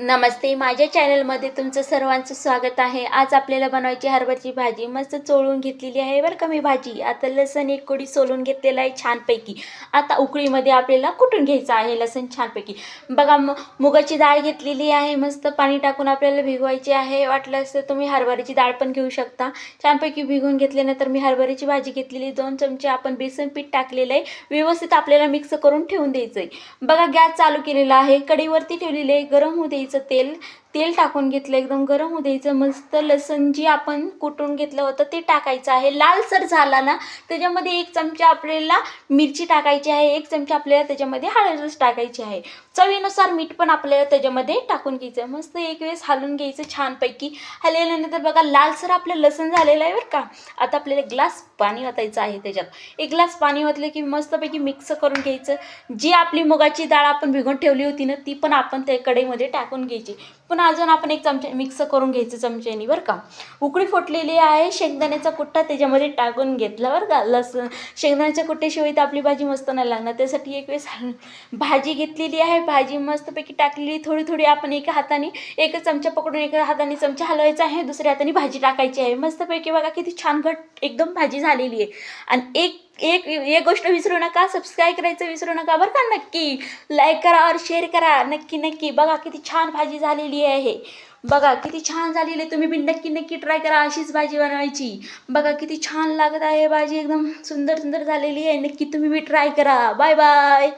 नमस्ते माझ्या चॅनलमध्ये तुमचं सर्वांचं स्वागत आहे. आज आपल्याला बनवायची हरभरची भाजी मस्त चोळून घेतलेली आहे. बरं का मी भाजी? आता लसण एक कोडी सोलून घेतलेला आहे छानपैकी. आता उकळीमध्ये आपल्याला कुटून घ्यायचं आहे लसण छानपैकी? बघा म मुगाची डाळ घेतलेली आहे. मस्त पाणी टाकून आपल्याला भिगवायची आहे. वाटलं असतं तुम्ही हरभऱ्याची डाळ पण घेऊ शकता. छानपैकी भिगवून घेतल्यानंतर मी हरभऱ्याची भाजी घेतलेली दोन चमचे आपण बेसन पीठ टाकलेलं आहे. व्यवस्थित आपल्याला मिक्स करून ठेवून द्यायचं आहे बघा गॅस चालू केलेला आहे. कडीवरती ठेवलेली आहे. गरम होऊ द्यायचं. तेल तेल टाकून घेतलं एकदम गरम होऊ द्यायचं मस्त लसण जी आपण कुटून घेतलं होतं ते टाकायचं आहे. लालसर झाला ना त्याच्यामध्ये एक चमचा आपल्याला मिरची टाकायची आहे एक चमचा आपल्याला त्याच्यामध्ये हळदच टाकायची आहे. चवीनुसार मीठ पण आपल्याला त्याच्यामध्ये टाकून घ्यायचं मस्त एक वेळेस हालून घ्यायचं छानपैकी. हलवल्यानंतर बघा लालसर आपलं लसण झालेलं आहे बरं का. आता आपल्याला ग्लास पाणी ओतायचं आहे त्याच्यात. एक ग्लास पाणी ओतलं की मस्तपैकी मिक्स करून घ्यायचं. जी आपली मुगाची डाळ आपण भिगून ठेवली होती ना ती पण आपण त्या कढईमध्ये टाकून घ्यायची. पुन्हा अजून आपण एक चमचा मिक्स करून घ्यायचं चमच्यानी बरं का? उकळी फुटलेली आहे शेंगदाण्याचा कुट्टा त्याच्यामध्ये टाकून घेतला बरं का? लसूण. शेंगदाण्याच्या कुट्ट्याशिवाय तर आपली भाजी मस्त नाही लागणार. त्यासाठी एक वेळेस भाजी घेतलेली आहे भाजी मस्तपैकी टाकलेली. थोडी थोडी आपण एका हाताने एक चमचा पकडून एका हाताने चमचा हलवायचा आहे दुसऱ्या हाताने भाजी टाकायची आहे. मस्तपैकी बघा किती छान घट एकदम भाजी झालेली आहे. आणि एक एक एक गोष्ट विसरू नका सबस्क्राईब करायचं विसरू नका बरं का? नक्की लाईक करा और शेअर करा. नक्की नक्की. बघा किती छान भाजी झालेली आहे. बघा किती छान झालेली आहे. तुम्ही बी नक्की नक्की ट्राय करा अशीच भाजी बनवायची. बघा किती छान लागत आहे भाजी. एकदम सुंदर सुंदर झालेली आहे. नक्की तुम्ही बी ट्राय करा. Bye bye